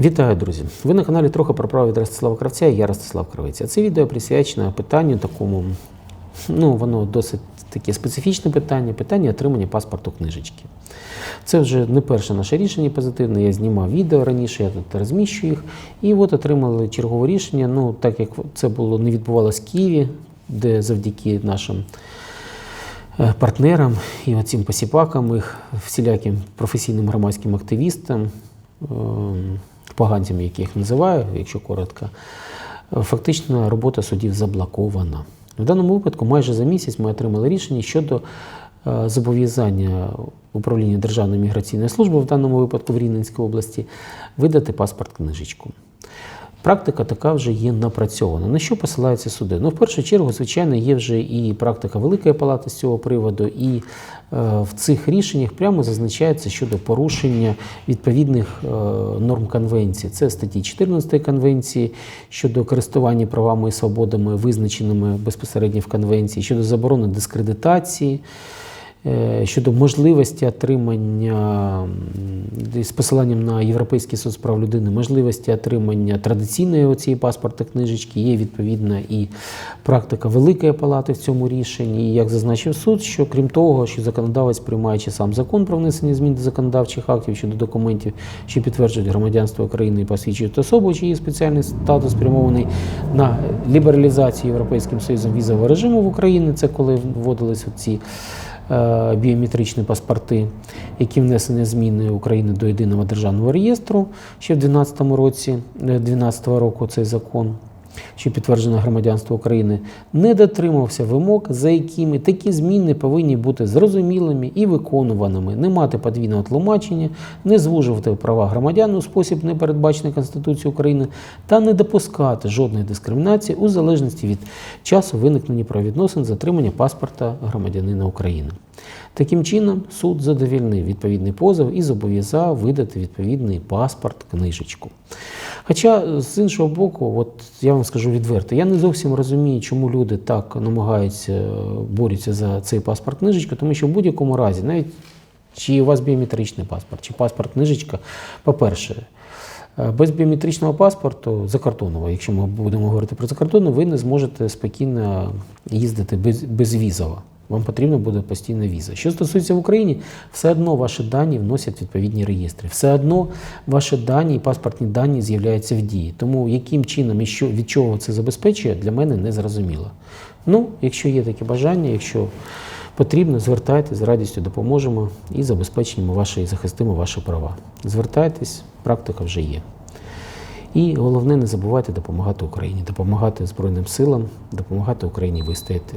Вітаю, друзі! Ви на каналі трохи про право від Ростислава Кравця я Ростислав Кравець. А це відео присвячено питанню такому, ну воно досить таке специфічне питання, питання отримання паспорту книжечки. Це вже не перше наше рішення позитивне. Я знімав відео раніше, я тут розміщую їх. І от отримали чергове рішення. Ну, так як це було не відбувалося в Києві, де завдяки нашим е, партнерам і оцим посіпакам, їх всіляким професійним громадським активістам, ем, поганцям, як я їх називаю, якщо коротко, фактично робота судів заблокована. В даному випадку майже за місяць ми отримали рішення щодо е, зобов'язання управління Державної міграційної служби, в даному випадку в Рівненській області, видати паспорт книжечку. Практика така вже є напрацьована. На що посилаються суди? Ну, в першу чергу, звичайно, є вже і практика Великої палати з цього приводу, і е, в цих рішеннях прямо зазначається щодо порушення відповідних е, норм конвенції. Це статті 14 конвенції щодо користування правами і свободами, визначеними безпосередньо в конвенції, щодо заборони дискредитації. Е, щодо можливості отримання з посиланням на Європейський суд з прав людини, можливості отримання традиційної цієї паспортної книжечки, є відповідна і практика Великої палати в цьому рішенні. І як зазначив суд, що крім того, що законодавець, приймаючи сам закон про внесення змін до законодавчих актів щодо документів, що підтверджують громадянство України і посвідчують особу, чи її спеціальний статус спрямований на лібералізацію Європейським Союзом візового режиму в Україні, це коли вводились ці біометричні паспорти, які внесені зміни України до єдиного державного реєстру ще в 2012 році, 2012 року цей закон. Що підтверджено громадянство України, не дотримався вимог, за якими такі зміни повинні бути зрозумілими і виконуваними, не мати подвійного тлумачення, не звужувати права громадян у спосіб, не передбачений Конституцією України, та не допускати жодної дискримінації у залежності від часу виникнення правовідносин з отримання паспорта громадянина України. Таким чином, суд задовільнив відповідний позов і зобов'язав видати відповідний паспорт, книжечку. Хоча, з іншого боку, от я вам скажу відверто, я не зовсім розумію, чому люди так намагаються борються за цей паспорт книжечку, тому що в будь-якому разі, навіть чи у вас біометричний паспорт, чи паспорт книжечка, по-перше, е, без біометричного паспорту закордонного, якщо ми будемо говорити про закордонну, ви не зможете спокійно їздити без, безвізово. Вам потрібна буде постійна віза. Що стосується в Україні, все одно ваші дані вносять відповідні реєстри. Все одно ваші дані і паспортні дані з'являються в дії. Тому яким чином і що, від чого це забезпечує, для мене не зрозуміло. Ну, якщо є таке бажання, якщо потрібно, звертайтесь, з радістю допоможемо і забезпечимо ваші, і захистимо ваші права. Звертайтесь, практика вже є. І головне, не забувайте допомагати Україні, допомагати Збройним силам, допомагати Україні вистояти.